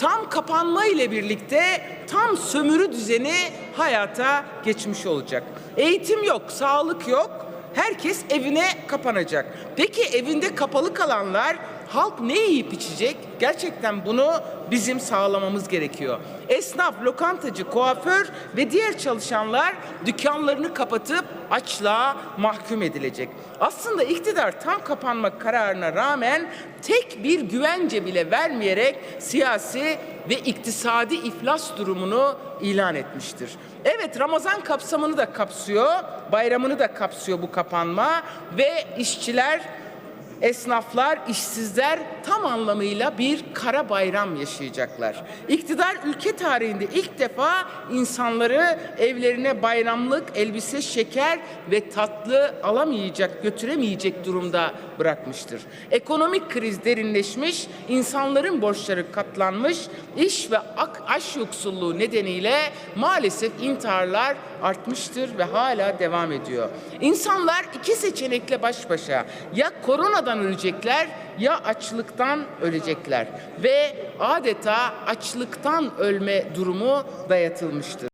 tam kapanma ile birlikte tam sömürü düzeni hayata geçmiş olacak. Eğitim yok, sağlık yok. Herkes evine kapanacak. Peki evinde kapalı kalanlar halk ne yiyip içecek? Gerçekten bunu bizim sağlamamız gerekiyor. Esnaf, lokantacı, kuaför ve diğer çalışanlar dükkanlarını kapatıp açlığa mahkum edilecek. Aslında iktidar tam kapanma kararına rağmen tek bir güvence bile vermeyerek siyasi ve iktisadi iflas durumunu ilan etmiştir. Evet Ramazan kapsamını da kapsıyor, bayramını da kapsıyor bu kapanma ve işçiler esnaflar, işsizler tam anlamıyla bir kara bayram yaşayacaklar. İktidar ülke tarihinde ilk defa insanları evlerine bayramlık elbise, şeker ve tatlı alamayacak, götüremeyecek durumda bırakmıştır. Ekonomik kriz derinleşmiş, insanların borçları katlanmış, iş ve aş yoksulluğu nedeniyle maalesef intiharlar artmıştır ve hala devam ediyor. İnsanlar iki seçenekle baş başa. Ya koronadan ölecekler ya açlıktan ölecekler ve adeta açlıktan ölme durumu dayatılmıştır.